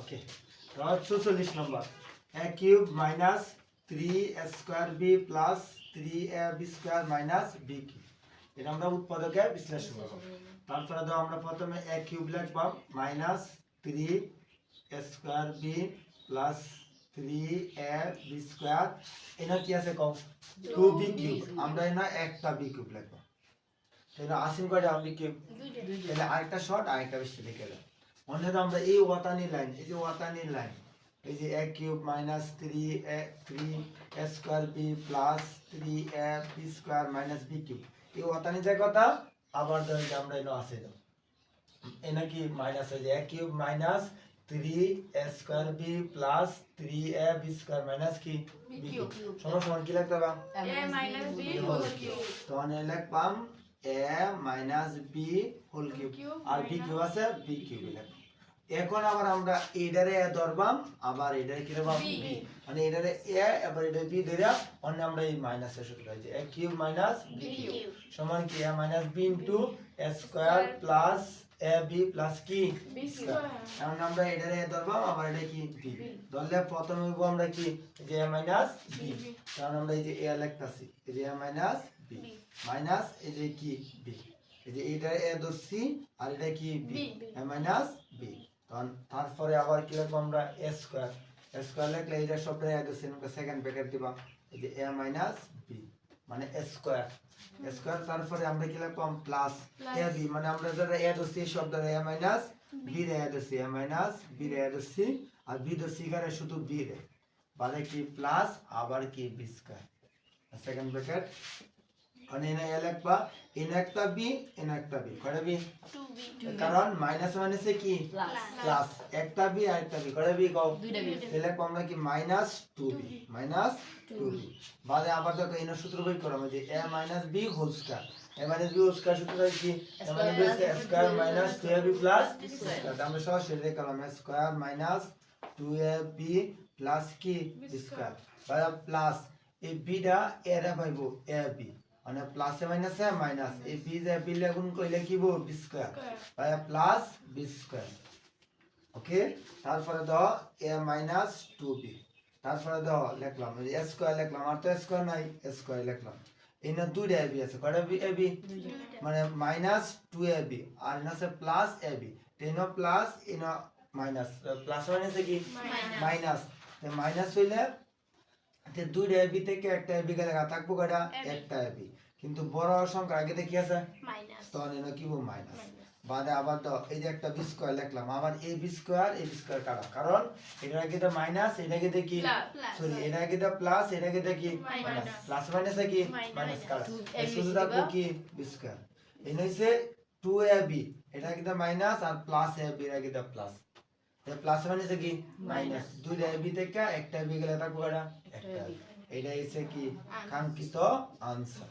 ওকে চৌচল্লিশ নম্বর। A cube minus three square b plus three a b square minus b cube. এটা আমরা উৎপাদকে বিশ্লেষণ করব। তারপরে দাও আমরা প্রথমে এ cube লিখবাম minus three square b plus three a b square কি আছে কম? Two B cube. আমরা এনা একটা বি কিউব লিখব। এটা আসিম কয়টা বি কিউব। তাহলে আরেকটা শর্ট আরেকটা বেশি লিখে দাও। অন্যটা আমরা এই ওয়াতানি লাইন এই যে ওয়াতানি লাইন এই যে a cube minus three a three square b plus three a b square minus b cube. এই ওয়াতানি যে কথা আবার ধর যে আমরা এনে আছে দাও এনা কি মাইনাস হয়ে যায় a cube minus three a square b plus three a b square minus কি? সমান সমান কি b whole তখন লিখবাম a minus b whole cube R B cube আছে বি কিউব এখন আবার আমরা এটারে এ ধরবাম আবার এটারে কি ধরবাম? বি মানে এটারে এ আবার এটা বি ধরে অন্য আমরা এই মাইনাসের সূত্র আছে a cube minus b cube সমান কি? A minus b into a square plus a b plus কি এখন আমরা এটারে এ ধরবাম আবার এটা কি? বি ধরলে প্রথমে আমরা কি? যে এ মাইনাস বি B। কারণ আমরা এই যে এ লিখতাছি। এই যে এ মাইনাস। মাইনাস এই যে কি? বি এই যে এটা এ ধরছি আর এটা কি? বি মাইনাস বি তখন তারপরে আবার কি লিখব আমরা? এ স্কোয়ার এ স্কোয়ার লিখলে এটা সবটা এ ধরছি সেকেন্ড ব্র্যাকেট দিবা। এই যে এ মাইনাস বি মানে এ স্কোয়ার এ স্কোয়ার তারপরে আমরা কি লিখবাম প্লাস এ বি মানে আমরা যারা এ ধরছি এই শব্দ এ মাইনাস বি রে এ ধরছি। এ মাইনাস বি রে এ ধরছি আর বি ধরছি এখানে শুধু বি রে। বাদে কি? প্লাস আবার কি? বি স্কোয়ার সেকেন্ড ব্র্যাকেট মানে এনে এ লিখবা এনে একটা বি এনে একটা বি। কয়টা বি? 2b কারণ মাইনাস মাইনাসে কি? প্লাস একটা বি আর একটা বি। কয়টা বি কও। তাহলে আমরা কি minus two b minus two b বাদে আবার দেখো এনে সূত্র বই করো যে a minus b whole square a minus b whole square সূত্র কি? A minus b square minus two a b plus square আমরা সরাসরি দেখালাম square minus two a b plus কি? স্কয়ার প্লাস এই বিটা এর পাইবো এ বি মানে প্লাসে মাইনাসে মাইনাস এই বি যে বি গুণ করলে কি বো বি স্কয়ার বাদে প্লাস বি স্কয়ার ওকে তারপরে দাও এ মাইনাস টু বি তারপরে দাও লিখলাম এ স্কোয়ার লিখলাম আর তো স্কোয়ার নাই স্কোয়ার লিখলাম। এই না দুইটা এ বি আছে কয়টা বি এ বি মানে মাইনাস টু এ বি আর এনে আছে plus a b ten plus in minus plus minus কি? মাইনাস মাইনাস হইলে দুইটা এ বি থেকে একটা এ বি গেলে থাকব কয়টা? একটা এ বি কিন্তু বড় সংখ্যা আগে দেখি আছে? তখন এনে কি মাইনাস বাদে আবার তো এই যে একটা বি স্কোয়ার লিখলাম আবার a b square a b square কাটা। কারণ এটা আগে তো মাইনাস এটা আগে কি. সরি এটা আগে তো প্লাস এটা আগে কি মাইনাস প্লাস মাইনাস কি? মাইনাস কাটা। শুধু থাকব কি? বি স্কোয়ার এই হইছে 2ab এটা আগে তো মাইনাস আর প্লাস ab এর আগে তো প্লাস প্লাস মানে কি? মাইনাস দুইটা বি থেকে একটা বি গেলে থাকব এটা একটা এটা এসে কি? কাঙ্ক্ষিত আনসার